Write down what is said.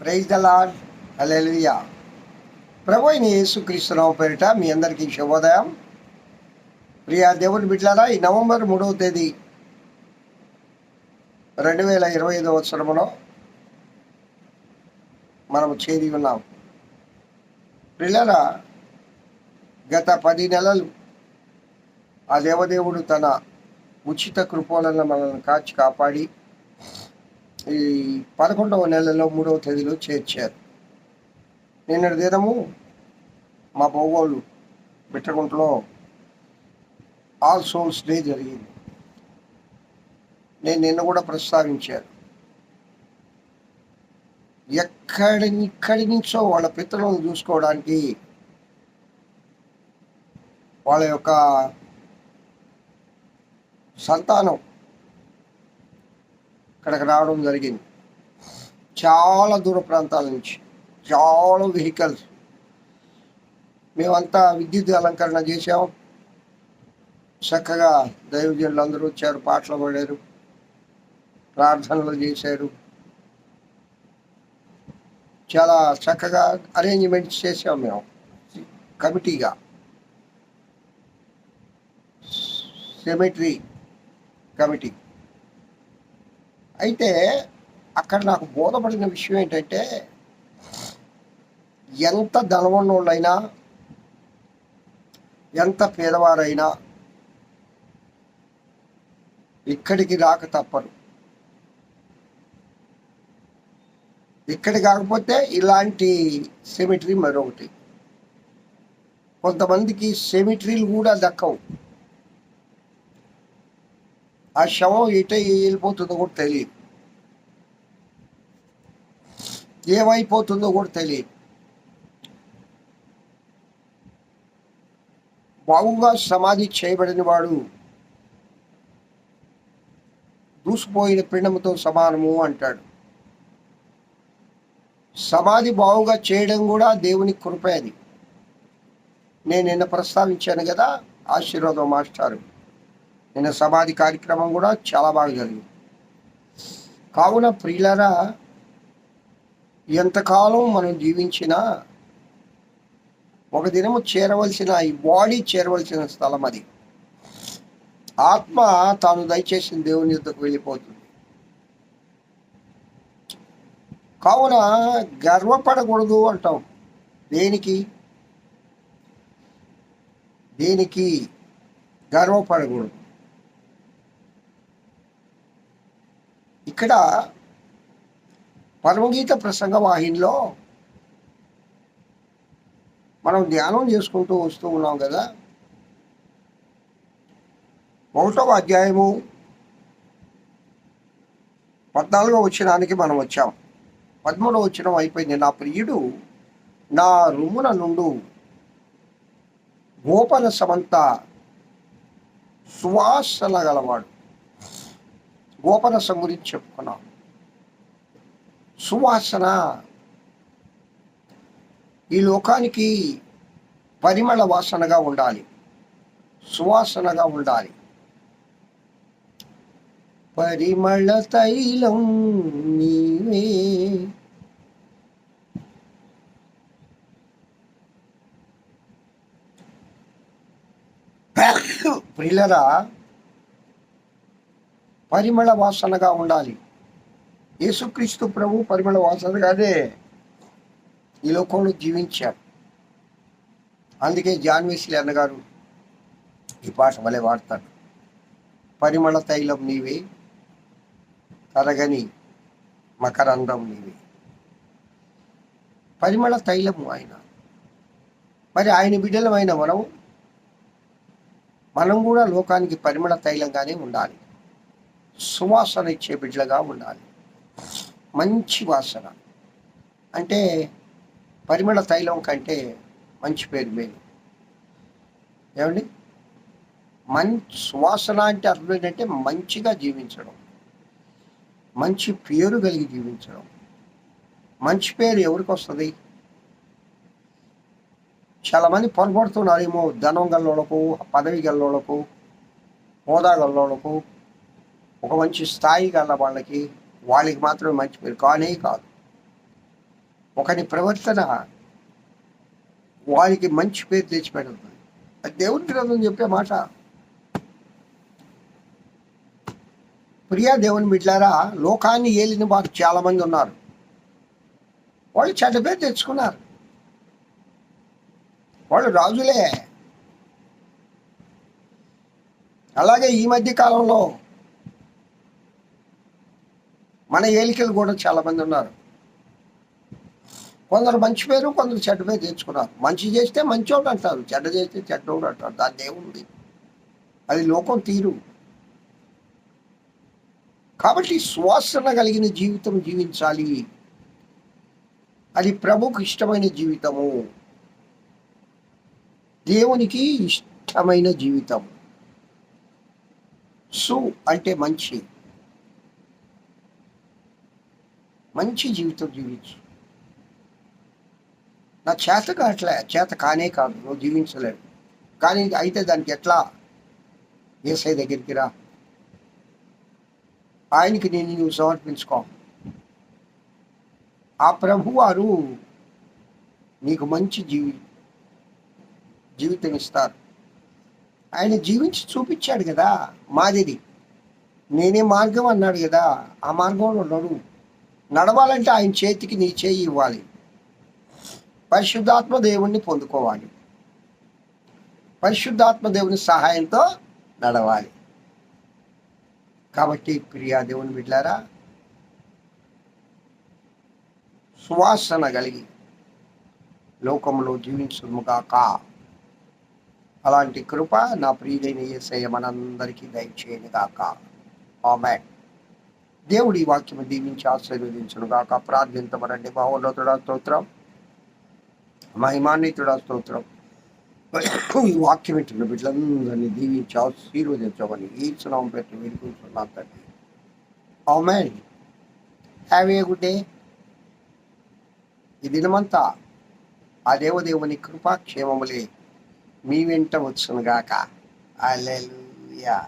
Praise the lord hallelujah ప్రభు అయిన యేసుక్రీస్తునామ పేరిట మీ అందరికీ శుభోదయం. ప్రియా దేవుని బిడ్డారా ఈ నవంబర్ మూడవ తేదీ రెండు వేల ఇరవై ఐదవ సంవత్సరంలో మనం చేరి ఉన్నాం. పిల్లరా గత పది నెలలు ఆ దేవదేవుడు తన ఉచిత కృపలను మనల్ని కాచి కాపాడి ఈ పదకొండవ నెలలో మూడవ తేదీలో చేర్చారు. నిన్నటి దినము మా బొగోళ్ళు బిట్టగుంటలో ఆల్ సోల్స్ డే జరిగింది. నేను నిన్న కూడా ప్రస్తావించాను. ఎక్కడి ఇక్కడి నుంచో వాళ్ళ పితృలను చూసుకోవడానికి వాళ్ళ యొక్క సంతానం ఇక్కడికి రావడం జరిగింది. చాలా దూర ప్రాంతాల నుంచి చాలా వెహికల్స్ మేమంతా విద్యుత్ అలంకరణ చేసాం చక్కగా దైవజనులు అందరూ వచ్చారు పాటలు పాడారు ప్రార్థనలు చేశారు. చాలా చక్కగా అరేంజ్మెంట్స్ చేసాం మేము కమిటీగా. Cemetery committee. అయితే అక్కడ నాకు బోధపడిన విషయం ఏంటంటే ఎంత ధనవంతులైనా ఎంత పేదవారైనా ఇక్కడికి రాక తప్పరు ఇక్కడ కాకపోతే ఇలాంటి సెమిటరీ మరొకటి. కొంతమందికి సెమిటరీలు కూడా దక్కవు. ఆ శవం ఎట వెళ్ళిపోతుందో కూడా తెలియదు. ఏమైపోతుందో కూడా తెలియదు. బాగుగా సమాధి చేయబడిన వాడు దూసిపోయిన పిండముతో సమానము అంటాడు. సమాధి బావుగా చేయడం కూడా దేవుని కృపే అది. నేను నిన్న ప్రస్తావించాను కదా ఆశీర్వాదం మాస్టారు. నిన్న సమాధి కార్యక్రమం కూడా చాలా బాగా జరిగింది. కావున ప్రియులరా ఎంతకాలం మనం జీవించినా ఒక దినము చేరవలసిన ఈ బాడీ చేరవలసిన స్థలం అది. ఆత్మ తాను దయచేసిన దేవుని యుద్ధకు వెళ్ళిపోతుంది. కావున గర్వపడకూడదు అంటాం. దేనికి? దేనికి గర్వపడకూడదు? ఇక్కడ పరమగీత ప్రసంగ వాహినిలో మనం ధ్యానం చేసుకుంటూ వస్తూ ఉన్నాం కదా. ఒకటవ అధ్యాయము పద్నాలుగో వచ్చినానికి మనం వచ్చాం. పదమూడవ వచ్చినం అయిపోయింది. నా ప్రియుడు నా రుమున నుండు గోపన సమంత సువాసన గలవాడు. గోపరసం గురించి చెప్పుకున్నాం. సువాసన ఈ లోకానికి పరిమళ వాసనగా ఉండాలి. సువాసనగా ఉండాలి. పరిమళ తైలం నీవే. ప్రిలరా పరిమళ వాసనగా ఉండాలి. యేసుక్రీస్తు ప్రభు పరిమళ వాసనగానే ఈ లోకంలో జీవించారు అందుకే జాన్వేసిలి అన్నగారు ఈ పాట భలే వాడతాడు పరిమళ తైలం నీవే తరగని మకరందం నీవే. పరిమళ తైలము ఆయన. మరి ఆయన బిడ్డలమైన మనం మనం కూడా లోకానికి పరిమళ తైలంగానే ఉండాలి. సువాసన ఇచ్చే బిడ్డలుగా ఉండాలి. మంచి వాసన. అంటే పరిమళ తైలం కంటే మంచి పేరు మేలు. ఏమండి? మంచి సువాసన అంటే అర్థం ఏంటంటే మంచిగా జీవించడం. మంచి పేరు కలిగి జీవించడం. మంచి పేరు ఎవరికి వస్తుంది? చాలామంది పొరపడుతున్నారేమో ధనం గల్లోళ్ళకు పదవి గల్లోళ్ళకు హోదా గల్లోళ్ళకు ఒక మంచి స్థాయి గల వాళ్ళకి వాళ్ళకి మాత్రమే మంచి పేరు. కానే కాదు. ఒకని ప్రవర్తన వారికి మంచి పేరు తెచ్చిపెడుతుంది అది దేవుని గ్రంథం చెప్పే మాట. ప్రియా దేవుని బిడ్డారా లోకాన్ని ఏలిన వారు చాలా మంది ఉన్నారు. వాళ్ళు చెడ్డ పేరు తెచ్చుకున్నారు. వాళ్ళు రాజులే. అలాగే ఈ మధ్య కాలంలో మన ఏలికలు కూడా చాలామంది ఉన్నారు. కొందరు మంచి పేరు కొందరు చెడ్డ పేరు తెచ్చుకున్నారు. మంచి చేస్తే మంచోడు అంటారు చెడ్డ చేస్తే చెడ్డోడు అంటారు. దాని దేవుంది అది లోకం తీరు. కాబట్టి శ్వాసన కలిగిన జీవితం జీవించాలి. అది ప్రభుకు ఇష్టమైన జీవితము. దేవునికి ఇష్టమైన జీవితం. సు అంటే మంచి. మంచి జీవితం జీవించు. నా చేత కావట్లే చేత కానే కాదు నువ్వు జీవించలేవు. కానీ అయితే దానికి ఎట్లా? ఏసై దగ్గరికి రా. ఆయనకి నేను నువ్వు సమర్పించుకో. ఆ ప్రభువారు నీకు మంచి జీవి జీవితం ఇస్తారు ఆయన జీవించి చూపించాడు కదా మాదిరి. నేనే మార్గం అన్నాడు కదా ఆ మార్గంలో నడువు నడవాలంటే ఆయన చేతికి నీ చేయి ఇవ్వాలి. పరిశుద్ధాత్మ దేవుణ్ణి పొందుకోవాలి. పరిశుద్ధాత్మ దేవుని సహాయంతో నడవాలి. కాబట్టి ప్రియా దేవుని బిడ్డారా సువాసన కలిగి లోకంలో జీవించుముగాక అలాంటి కృప నా ప్రియుడైన ఏసయ్య మనందరికీ దయచేయను ఆమెట్ ఆమె ఈ వాక్యం దీవించి ఆశీర్వదించను గాక. ప్రార్థించమనండి మహోన్నతుడా స్తోత్రం. మహిమాన్వితుడా స్తోత్రం. ఈ వాక్యం వింటున్న బిడ్డలందరినీ దీవించి ఆశీర్వదించమని ఈ సునామం పెట్టి వేడుకుంటున్నాను తండ్రి. ఆమె హ్యావ్ ఏ గుడ్ డే. ఈ దినమంతా ఆ దేవదేవుని కృపాక్షేమములే మీ వెంట వచ్చునుగాక అల్లెలుయా